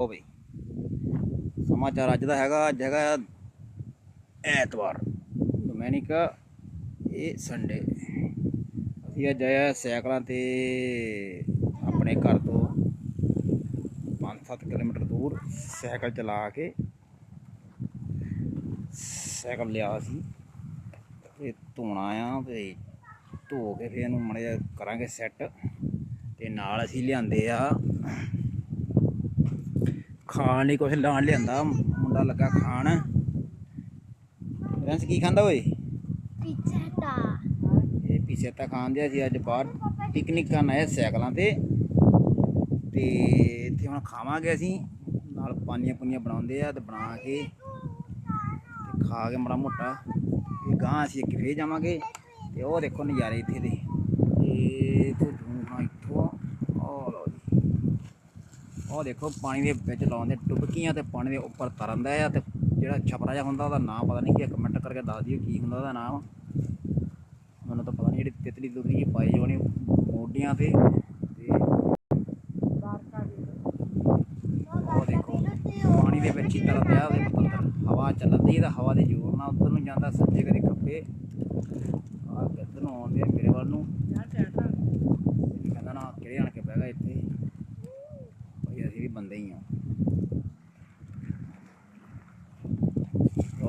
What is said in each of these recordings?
ਹੋ ਸਮਾਚਾਰ ਅੱਜ ਦਾ ਹੈਗਾ, ਅੱਜ ਹੈਗਾ ਐਤਵਾਰ। ਡੋਮੈਨਿਕ ਇਹ ਸੰਡੇ ਅਸੀਂ ਅੱਜ ਆਇਆ ਸਾਈਕਲਾਂ ਤੇ ਆਪਣੇ ਘਰ ਤੋਂ 5-7 ਕਿਲੋਮੀਟਰ ਦੂਰ ਸਾਈਕਲ ਚਲਾ ਕੇ ਸਾਈਕਲ ਲਿਆ ਸੀ। ਤੇ ਧੋਣਾ ਆ ਤੇ ਧੋ ਕੇ ਫਿਰ ਇਹਨੂੰ ਮੜੇ ਕਰਾਂਗੇ ਸੈੱਟ। ਤੇ ਨਾਲ ਅਸੀਂ ਲਿਆਂਦੇ ਆ ਖਾਣ ਲਈ ਕੁਝ ਲਾਣ ਲਿਆਂਦਾ ਮੁੰਡਾ ਲੱਗਾ ਖਾਣ। ਰੰਸ ਕੀ ਖਾਂਦਾ ਓਏ? ਪਿੱਛਾ ਇਹ ਤਾਂ ਖਾਂਦੇ ਸੀ ਅੱਜ ਬਾਹਰ ਪਿਕਨਿਕ ਕਰਨ ਆਏ ਸਾਈਕਲਾਂ ਤੇ। ਤੇ ਇੱਥੇ ਹੁਣ ਖਾਵਾਂਗੇ ਅਸੀਂ। ਨਾਲ ਪਾਨੀਆਂ ਪੁਨੀਆਂ ਬਣਾਉਂਦੇ ਆ ਤੇ ਬਣਾ ਕੇ ਤੇ ਖਾ ਕੇ ਮੜਾ ਮੋਟਾ। ਇਹ ਗਾਂ ਅਸੀਂ ਅੱਗੇ ਫੇਰ ਜਾਵਾਂਗੇ। ਤੇ ਉਹ ਦੇਖੋ ਨਜ਼ਾਰੇ ਇੱਥੇ ਦੇ। ਇਹ ਇੱਥੋਂ ਉਹ ਲਓ ਜੀ ਉਹ ਦੇਖੋ, ਪਾਣੀ ਦੇ ਵਿੱਚ ਲਾਉਣ ਲਾਉਂਦੇ ਡੁਬਕੀਆਂ ਤੇ ਪਾਣੀ ਦੇ ਉੱਪਰ ਤਰਨ ਦਾ ਆ ਤੇ ਜਿਹੜਾ ਛਪਰਾ ਜਿਹਾ ਹੁੰਦਾ, ਉਹਦਾ ਨਾਮ ਪਤਾ ਨਹੀਂ ਕੀ ਕਮੈਂਟ ਕਰਕੇ ਦੱਸ ਦਿਓ ਕੀ ਹੁੰਦਾ ਉਹਦਾ ਨਾਮ। ਮੈਨੂੰ ਤਾਂ ਪਤਾ ਨਹੀਂ ਜਿਹੜੀ ਤਿਤਲੀ ਤੁਤਲੀ ਜਿਹੀ ਪਾਈ ਹੋਣੀ ਮੋਢੀਆਂ ਤੇ ਉਹ ਦੇਖੋ, ਪਾਣੀ ਦੇ ਵਿੱਚ ਹੀ ਤਰਨ ਦਿਆ ਉਹਦੇ ਪਤੰਦਰ ਹਵਾ ਚੱਲਦੀ ਹੈ ਹਵਾ ਦੇ ਜ਼ੋਰ ਨਾਲ ਉੱਧਰ ਨੂੰ ਜਾਂਦਾ, ਸੱਜੇ ਕਦੇ ਖੱਬੇ। ਆ ਕਿੱਧਰ ਨੂੰ ਆਉਂਦੇ ਮੇਰੇ ਵੱਲ ਨੂੰ ਇਹ ਕਹਿੰਦਾ ਨਾ ਕਿਹੜੇ ਆਣ ਕੇ ਬਹਿ ਗਿਆ ਇੱਥੇ ਭਾਈ ਅਸੀਂ ਵੀ ਬੰਦੇ ਹੀ ਆ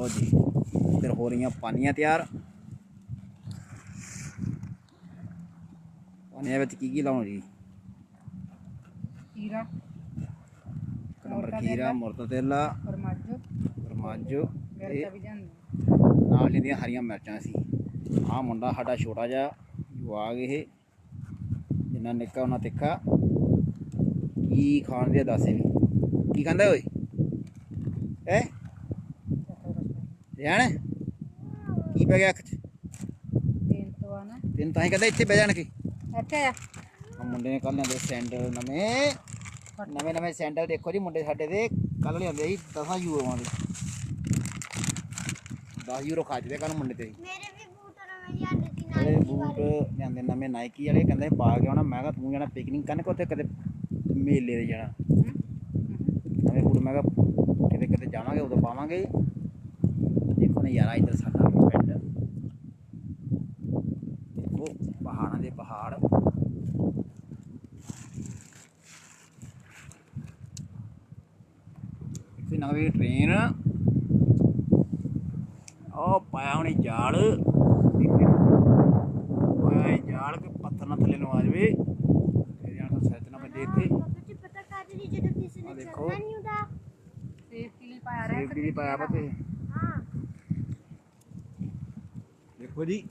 ਲਓ ਜੀ। ਇੱਧਰ ਹੋ ਰਹੀਆਂ ਪਾਨੀਆਂ ਤਿਆਰ। ਪਾਨੀਆਂ ਵਿੱਚ ਕੀ ਕੀ ਲਾਉਣਾ ਜੀ? ਇੱਕ ਨੰਬਰ ਖੀਰਾ ਮੁਰਤਦੇਲਾ ਵੀ ਜਾਂਦੀ ਨਾਲ ਇਹਦੀਆਂ ਹਰੀਆਂ ਮਿਰਚਾਂ ਸੀ। ਆਹ ਮੁੰਡਾ ਸਾਡਾ ਛੋਟਾ ਜਿਹਾ ਜਵਾਗ ਇਹ ਜਿੰਨਾ ਨਿੱਕਾ ਉਹਨਾਂ ਤਿੱਖਾ। ਕੀ ਖਾਣ ਦੇ ਦੱਸ ਵੀ ਕੀ ਖਾਂਦਾ ਓਏ? ਹੈ? ਰਿਆਣ ਕੀ ਪੈ ਗਿਆ ਅੱਖ 'ਚ? ਤੇਲ ਤੋਂ ਆ ਨਾ। ਤੈਨੂੰ ਤਾਂ ਹੀ ਕਹਿੰਦਾ ਇੱਥੇ ਬਹਿ ਜਾਣ ਕੇ। ਇੱਥੇ ਆ। ਆ ਮੁੰਡੇ ਨੇ ਕੱਲ ਲਿਆਂਦੇ ਸੈਂਡਲ ਨਵੇਂ। ਨਵੇਂ ਨਵੇਂ ਸੈਂਡਲ ਦੇਖੋ ਜੀ ਮੁੰਡੇ ਸਾਡੇ ਦੇ। ਕੱਲ ਲਿਆਂਦੇ ਸੀ 10 ਯੂਰੋਆਂ ਦੇ 10 ਯੂਰੋ ਖਰਚਦੇ ਕੱਲ ਮੁੰਡੇ ਤੇ। ਮੇਰੇ ਵੀ ਬੂਟ ਨਵੇਂ ਲਿਆਂਦੇ ਸੀ ਜਿਹੜੇ ਨਾਈਕੀ ਬੂਟ ਵਾਲੇ। ਲਿਆਂਦੇ ਨਵੇਂ ਨਾਈਕੀ ਵਾਲੇ। ਕਹਿੰਦੇ ਪਾ ਕੇ ਆਉਣਾ ਮੈਂ ਕਿਹਾ ਤੂੰ ਜਾਣਾ ਪਿਕਨਿਕ ਕਰਨ ਕਿ ਉੱਥੇ ਕਦੇ ਮੇਲੇ ਤੇ ਜਾਣਾ? ਨਵੇਂ ਬੂਟ ਮੈਂ ਕਿਹਾ ਕਿਤੇ ਕਿਤੇ ਜਾਵਾਂਗੇ ਉਦੋਂ ਪਾਵਾਂਗੇ। ਨਜ਼ਾਰਾ ਇੱਧਰ ਸਾਡਾ ਪਿੰਡ। ਦੇਖੋ ਪਹਾੜਾਂ ਦੇ ਪਹਾੜ। ਇੱਥੇ ਨਵੀਂ ਟ੍ਰੇਨ ਉਹ ਪਾਇਆ ਹੁਣੀ ਜਾਲ। ਪਾਇਆ ਇਹ ਜਾਲ ਕਿ ਪੱਥਰ ਨਾ ਥੱਲੇ ਨੂੰ ਆ ਜਾਵੇ। ਤੇ ਜਾਂ ਤਾਂ ਸੱਚ ਨਾ ਵੱਜੇ ਇੱਥੇ। ਤੁਸੀਂ ਪਤਾ ਕਰ ਲਈ ਜਦੋਂ ਕਿਸੇ ਆਹ ਨੇ ਦੇਖੋ। ਚੱਲਣਾ ਨਹੀਂ ਹੁੰਦਾ? ਸੇਫਟੀ ਲਈ ਪਾਇਆ ਰਿਹਾ ਸੇਫਟੀ ਪਾਇਆ ਤੇ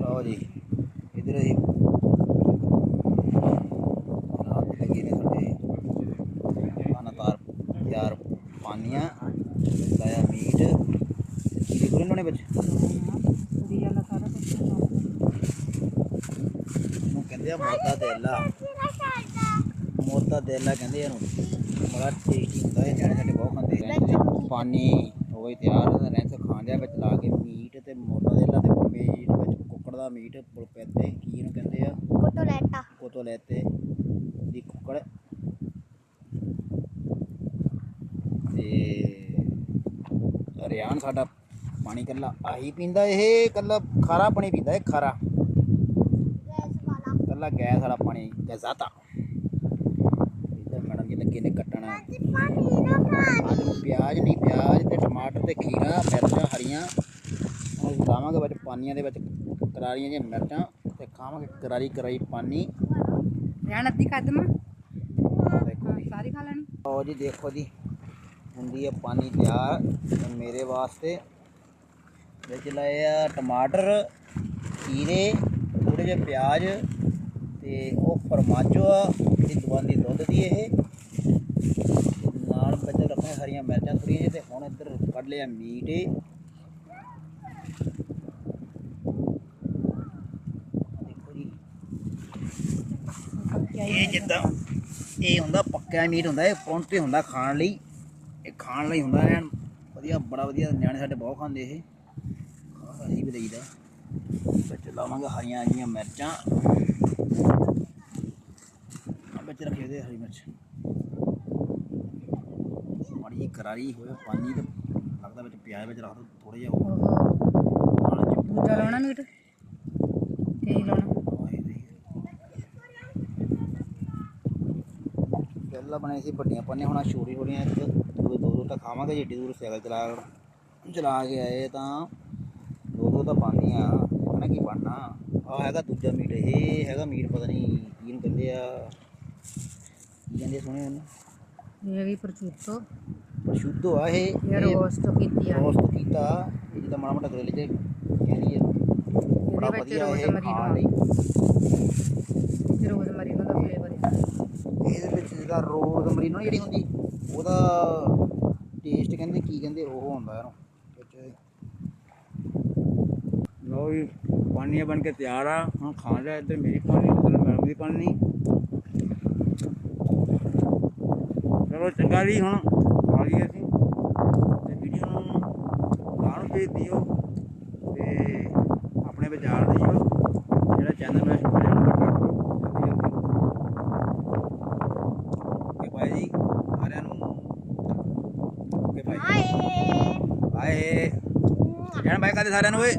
ਲਓ ਜੀ, ਇਧਰ ਹੀ ਰਾਤ ਦੀ ਨੇ ਸਾਡੇ। ਖਾਣਾ ਯਾਰ ਪਾਨੀਆਂ ਲਾਇਆ ਮੀਟ। ਕੀ ਕੁਰਨ ਲੋਣੇ ਵਿੱਚ। ਕੁੜੀ ਵਾਲਾ ਸਾਰਾ ਕੁਝ ਨੂੰ ਕਹਿੰਦੇ ਆ ਮੋਤਾ ਦੇਲਾ ਮੋਤਾ ਦੇਲਾ ਕਹਿੰਦੇ ਇਹਨੂੰ। ਬੜਾ ਟੇਸਟੀ ਹੁੰਦਾ ਹੈ ਨਿਆਣੇ ਸਾਡੇ ਬਹੁਤ ਖਾਂਦੇ ਰੈਂਸ ਪਾਣੀ ਹੋ ਗਈ ਤਿਆਰ ਰੈਂਸ ਖਾਂਦਿਆ ਵਿੱਚ ਲਾ ਕੇ ਮੀਟ ਤੇ ਮੋਤਾ ਦੇਲਾ ਤੇ ਮੀਟ ਵਿੱਚ ਕੁੱਕੜ ਦਾ ਮੀਟ ਪੁਲਪੈਤੇ ਕੀ ਇਹਨੂੰ ਕਹਿੰਦੇ ਆ। ਕੋਟੋ ਲੈਟਾ ਕੋਤੋ ਲੈਤੇ ਦੀ ਕੁੱਕੜ। ਤੇ ਰਿਆਨ ਸਾਡਾ ਪਾਣੀ ਕੱਲਾ ਆਹੀ ਪੀਂਦਾ ਇਹ ਕੱਲਾ ਖਾਰਾ ਪਾਣੀ ਪੀਂਦਾ ਇਹ ਖਾਰਾ। ਗੈਸ ਵਾਲਾ। ਕੱਲਾ ਗੈਸ ਵਾਲਾ ਪਾਣੀ ਗਜ਼ਾਤਾ ਇੱਧਰ ਮੈਡਮ ਜੀ ਲੱਗੇ ਨੇ ਕੱਟਣ। ਆਲੂ ਪਿਆਜ਼ ਨਹੀਂ ਪਿਆਜ਼ ਤੇ ਟਮਾਟਰ ਤੇ ਖੀਰਾ ਮਿਰਚਾਂ ਹਰੀਆਂ। ਅਸੀਂ ਲਾਵਾਂਗੇ ਵਿੱਚ ਪਾਨੀਆਂ ਦੇ ਵਿੱਚ ਕਰਾਰੀਆਂ ਜਿਹੀਆਂ ਮਿਰਚਾਂ ਤੇ ਖਾਵਾਂਗੇ ਕਰਾਰੀ ਕਰਾਈ ਪਾਨੀ। ਰਹਿਣ ਅੱਧੀ ਕਦਮ ਦੇਖੋ ਜੀ। ਸਾਰੀ ਖਾ ਲੈਣੀ। ਲਓ ਜੀ ਦੇਖੋ ਜੀ। ਹੁੰਦੀ ਹੈ ਪਾਣੀ ਤਿਆਰ ਤੇ ਮੇਰੇ ਵਾਸਤੇ। ਵਿੱਚ ਲਏ ਆ ਟਮਾਟਰ ਖੀਰੇ ਥੋੜੇ ਜਿਹੇ ਪਿਆਜ਼ ਤੇ ਉਹ ਫਰਮਾਜੋ ਆ ਜਿਹੜੀ ਦਵਾਨੀ ਦੁੱਧ ਦੀ ਇਹ ਤੇ ਨਾਲ ਵਿੱਚ ਰੱਖਣੇ ਹਰੀਆਂ ਮਿਰਚਾਂ ਥੋੜੀਆਂ ਜਿਹੀਆਂ ਤੇ ਹੁਣ ਇੱਧਰ ਲਿਆ ਮੀਟ ਦੇਖੋ ਜੀ। ਇਹ ਜਿੱਦਾਂ ਇਹ ਹੁੰਦਾ ਪੱਕਿਆ ਮੀਟ ਹੁੰਦਾ, ਇਹ ਪੌਂਟੇ ਹੁੰਦਾ ਖਾਣ ਲਈ। ਇਹ ਖਾਣ ਲਈ ਹੁੰਦਾ ਐਨ ਵਧੀਆ, ਬੜਾ ਵਧੀਆ, ਨਿਆਣੇ ਸਾਡੇ ਬਹੁਤ ਖਾਂਦੇ ਇਹ। ਅਸੀਂ ਵੀ ਲਈਦਾ ਵਿੱਚ ਲਾਵਾਂਗੇ ਹਰੀਆਂ ਜੀਆਂ ਮਿਰਚਾਂ। ਵਿੱਚ ਰੱਖੇ ਦੇ ਹਰੀ ਮਿਰਚ। ਮਾੜੀ ਕਰਾਰੀ ਹੋਇਆ ਪਾਣੀ ਤੇ ਲੱਗਦਾ ਵਿੱਚ ਪਿਆਜ਼ ਵਿੱਚ ਰੱਖ ਦੋ ਥੋੜਾ ਜਿਹਾ ਹੋਰ ਓਹੋ ਨਾਲ ਦੂਜਾ ਲਾਉਣਾ ਮੀਟ? ਕੀ ਲਾਉਣਾ। ਪਹਿਲਾਂ ਬਣੇ ਸੀ ਵੱਡੀਆਂ ਪੰਨੇ ਹੁਣ ਛੋਟੀ ਛੋਟੀਆਂ ਇੱਕ ਦੋ ਦੋ ਦੋ ਤਾਂ ਖਾਵਾਂਗੇ ਜਿੱਡੀ ਦੂਰ ਸਾਈਕਲ ਚਲਾ ਚਲਾ ਕੇ ਆਏ ਤਾਂ ਦੋ ਦੋ ਤਾਂ ਪਾਉਂਦੀਆਂ। ਇਹਨਾਂ ਕੀ ਬਣਨਾ। ਆ ਹੈਗਾ ਦੂਜਾ ਮੀਟ ਇਹ ਹੈਗਾ ਮੀਟ ਪਤਾ ਨਹੀਂ ਕੀ ਇਹਨੂੰ ਕਹਿੰਦੇ ਆ। ਕੀ ਕਹਿੰਦੇ ਉਹਨੂੰ? ਇਹ ਵੀ ਪ੍ਰਚੂਤੋ ਸ਼ੁੱਧ ਆ ਇਹ। ਇਹ ਰੋਸਟ ਕੀਤੀ ਆ। ਰੋਸਟ ਕੀਤਾ। ਇਹ ਜਿੱਦਾਂ ਮਾੜਾ ਮੋਟਾ ਗਰੇਲੇ ਚ ਕਹਿੰਦੀ ਆ ਬੜਾ ਵਿੱਚ ਵਧੀਆ ਇਹ ਰੋਜ਼ਮਰੀ ਖਾਣ ਲਈ। ਤੇ ਰੋਜ਼ਮਰੀ ਦਾ ਫਲੇਵਰ ਹੈ ਇਹਦੇ ਵਿੱਚ ਜਿਹੜਾ ਰੋਜ਼ਮਰੀ ਨੂੰ ਜਿਹੜੀ ਹੁੰਦੀ ਉਹਦਾ ਟੇਸਟ ਕਹਿੰਦੇ ਕੀ ਕਹਿੰਦੇ ਉਹ ਹੁੰਦਾ ਇਹਨੂੰ। ਵਿੱਚ ਲੋ ਵੀ ਪਾਣੀਆਂ ਬਣ ਕੇ ਤਿਆਰ ਆ। ਹੁਣ ਖਾ ਲਿਆ ਇੱਧਰ ਮੇਰੀ ਪਾਣੀ ਉਧਰ ਮੈਡਮ ਦੀ ਪਾਣੀ। ਚਲੋ ਚੰਗਾ ਜੀ ਹੁਣ ਖਾ ਲਈਏ ਅਸੀਂ। ਤੇ ਵੀਡੀਓ ਨੂੰ ਗਾਂ ਨੂੰ ਭੇਜ ਦਿਓ ਤੇ ਆਪਣੇ ਵਿਚਾਰ ਦਿਓ। ਜਿਹੜਾ ਚੈਨਲ ਮੈਂ ਸ਼ੁਰੂ ਕਰਿਆ ਜਲਦੀ ਜਲਦੀ। ਓਕੇ ਬਾਈ ਜੀ, ਸਾਰਿਆਂ ਨੂੰ। ਓਕੇ ਬਾਈ ਬਾਏ ਜਣ ਬਾਈ ਕਰਦੇ ਸਾਰਿਆਂ ਨੂੰ ਓਏ?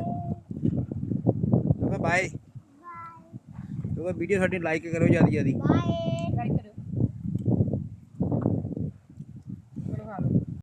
ਓਕੇ ਬਾਏ ਓਕੇ ਵੀਡੀਓ ਸਾਡੀ ਲਾਈਕ ਕਰੋ ਜ਼ਿਆਦਾ ਜ਼ਿਆਦਾ ਬਾਏ